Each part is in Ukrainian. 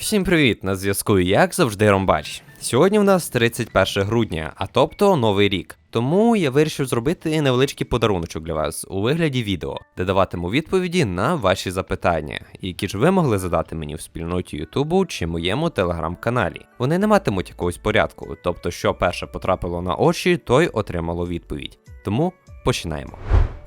Всім привіт! На зв'язку як завжди Ромбач. Сьогодні в нас 31 грудня, а тобто новий рік. Тому я вирішив зробити невеличкий подаруночок для вас у вигляді відео, де даватиму відповіді на ваші запитання, які ж ви могли задати мені в спільноті Ютубу чи моєму телеграм-каналі. Вони не матимуть якогось порядку, тобто, що перше потрапило на очі, той отримало відповідь. Тому починаємо.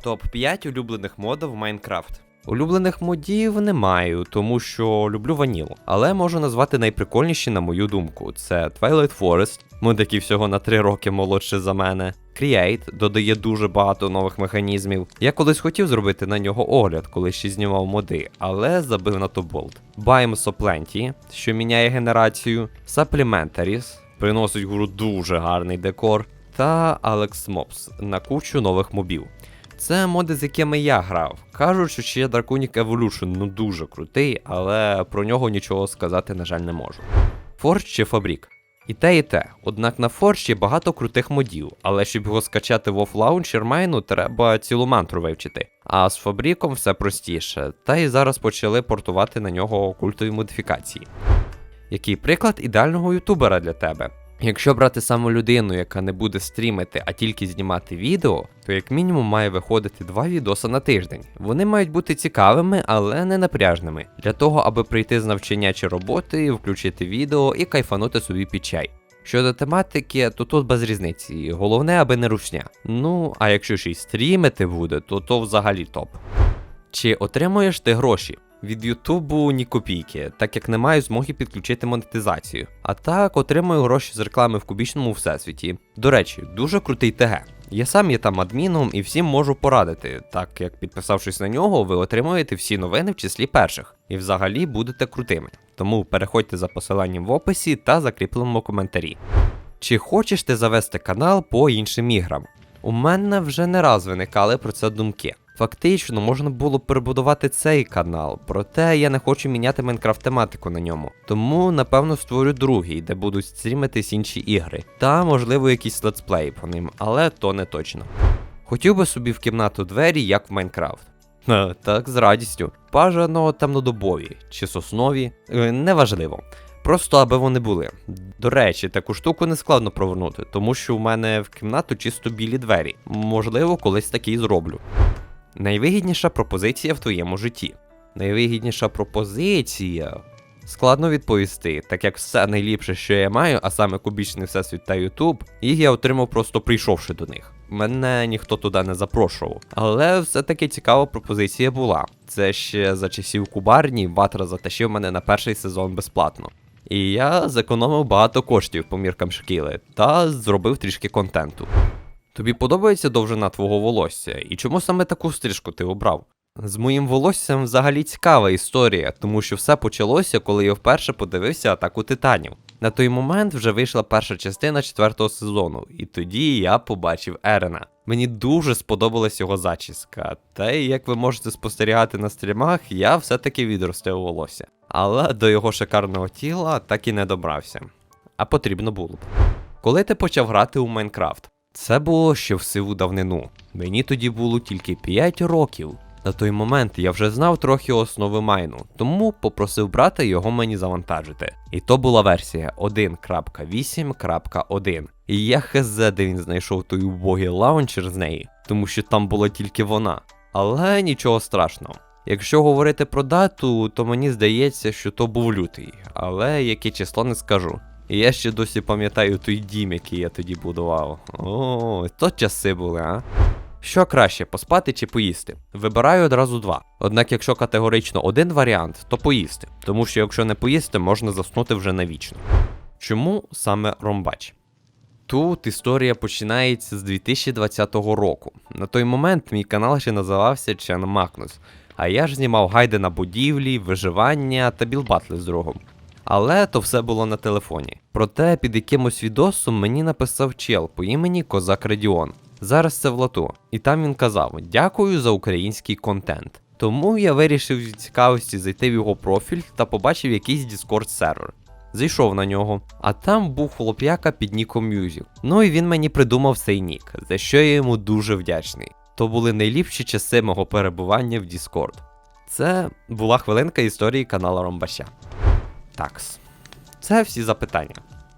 Топ 5 улюблених модів в Майнкрафт. Улюблених модів не маю, тому що люблю ванілу. Але можу назвати найприкольніші, на мою думку. Це Twilight Forest, мод, всього на 3 роки молодший за мене. Create додає дуже багато нових механізмів. Я колись хотів зробити на нього огляд, коли ще знімав моди, але забив на то болт. Biome Plenty, що міняє генерацію. Supplementaries, приносить гру дуже гарний декор. Та Alex Mobs на кучу нових мобів. Це моди, з якими я грав. Кажуть, що ще Draconic Evolution ну дуже крутий, але про нього нічого сказати, на жаль, не можу. Forge чи Фабрік? І те, і те. Однак на є багато крутих модів, але щоб його скачати в офлаунчер майну, треба цілу мантру вивчити. А з Фабріком все простіше, та й зараз почали портувати на нього культові модифікації. Який приклад ідеального ютубера для тебе? Якщо брати саму людину, яка не буде стрімити, а тільки знімати відео, то як мінімум має виходити два відоси на тиждень. Вони мають бути цікавими, але не напряжними, для того, аби прийти з навчання чи роботи, включити відео і кайфанути собі під чай. Щодо тематики, то тут без різниці. Головне, аби не рушня. Ну, а якщо ще й стрімити буде, то то взагалі топ. Чи отримуєш ти гроші? Від Ютубу ні копійки, так як не маю змоги підключити монетизацію. А так отримую гроші з реклами в кубічному всесвіті. До речі, дуже крутий ТГ. Я сам є там адміном і всім можу порадити, так як підписавшись на нього, ви отримуєте всі новини в числі перших, і взагалі будете крутими. Тому переходьте за посиланням в описі та закріпленому коментарі. Чи хочеш ти завести канал по іншим іграм? У мене вже не раз виникали про це думки. Фактично, можна було перебудувати цей канал, проте я не хочу міняти Майнкрафт тематику на ньому. Тому, напевно, створю другий, де будуть стрімитись інші ігри. Та, можливо, якісь летсплеї по ним, але то не точно. Хотів би собі в кімнату двері, як в Майнкрафт. Так, з радістю. Бажано темнодобові чи соснові, е, неважливо. Просто аби вони були. До речі, таку штуку не складно провернути, тому що в мене в кімнату чисто білі двері. Можливо, колись такий зроблю. Найвигідніша пропозиція в твоєму житті. Найвигідніша пропозиція. Складно відповісти, так як все найліпше, що я маю, а саме кубічний всесвіт та Ютуб, їх я отримав просто прийшовши до них. Мене ніхто туди не запрошував. Але все-таки цікава пропозиція була. Це ще за часів кубарні Ватра затащив мене на перший сезон безплатно. І я зекономив багато коштів по міркам шкіли та зробив трішки контенту. Тобі подобається довжина твого волосся, і чому саме таку стрижку ти обрав? З моїм волоссям взагалі цікава історія, тому що все почалося, коли я вперше подивився атаку титанів. На той момент вже вийшла перша частина четвертого сезону, і тоді я побачив Ерена. Мені дуже сподобалась його зачіска, та й як ви можете спостерігати на стрімах, я все-таки відростив волосся. Але до його шикарного тіла так і не добрався. А потрібно було б. Коли ти почав грати у Майнкрафт? Це було ще в сиву давнину. Мені тоді було тільки 5 років. На той момент я вже знав трохи основи майну, тому попросив брата його мені завантажити. І то була версія 1.8.1. І я хз, де він знайшов той убогий лаунчер з неї, тому що там була тільки вона. Але нічого страшного. Якщо говорити про дату, то мені здається, що то був лютий, але яке число не скажу. І я ще досі пам'ятаю той дім, який я тоді будував. О, то часи були, а? Що краще, поспати чи поїсти? Вибираю одразу два. Однак, якщо категорично один варіант, то поїсти. Тому що якщо не поїсти, можна заснути вже навічно. Чому саме ромбач? Тут історія починається з 2020 року. На той момент мій канал ще називався Чен Макнус, а я ж знімав гайди на будівлі, виживання та білбатли з другом. Але то все було на телефоні. Проте під якимось відосом мені написав чел по імені Козак Радіон. Зараз це в лату. І там він казав: Дякую за український контент. Тому я вирішив з цікавості зайти в його профіль та побачив якийсь Discord сервер. Зайшов на нього, а там був хлоп'яка під ніком Music. Ну і він мені придумав цей нік, за що я йому дуже вдячний. То були найліпші часи мого перебування в Discord. Це була хвилинка історії каналу Ромбаща. Такс. Це всі запитання.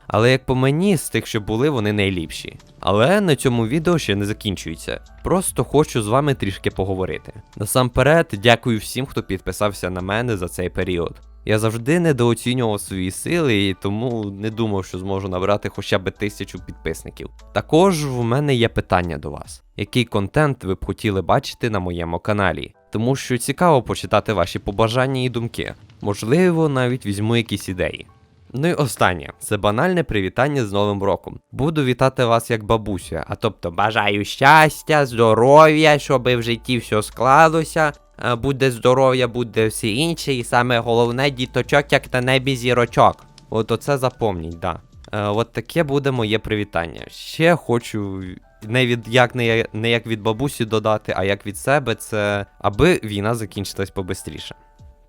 Але як по мені, з тих, що були, вони найліпші. Але на цьому відео ще не закінчується. Просто хочу з вами трішки поговорити. Насамперед, дякую всім, хто підписався на мене за цей період. Я завжди недооцінював свої сили і тому не думав, що зможу набрати хоча б тисячу підписників. Також в мене є питання до вас: який контент ви б хотіли бачити на моєму каналі? Тому що цікаво почитати ваші побажання і думки. Можливо, навіть візьму якісь ідеї. Ну і останнє це банальне привітання з Новим роком. Буду вітати вас як бабуся, а тобто бажаю щастя, здоров'я, щоб в житті все склалося. е, Буде здоров'я, буде все інше, і саме головне діточок, як на небі зірочок. От оце запомніть, да. Е, от таке буде моє привітання. Ще хочу не від як не, не як від бабусі додати, а як від себе, це аби війна закінчилась побистріше.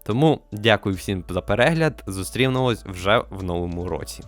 Тому дякую всім за перегляд. Зустрінемось вже в новому році.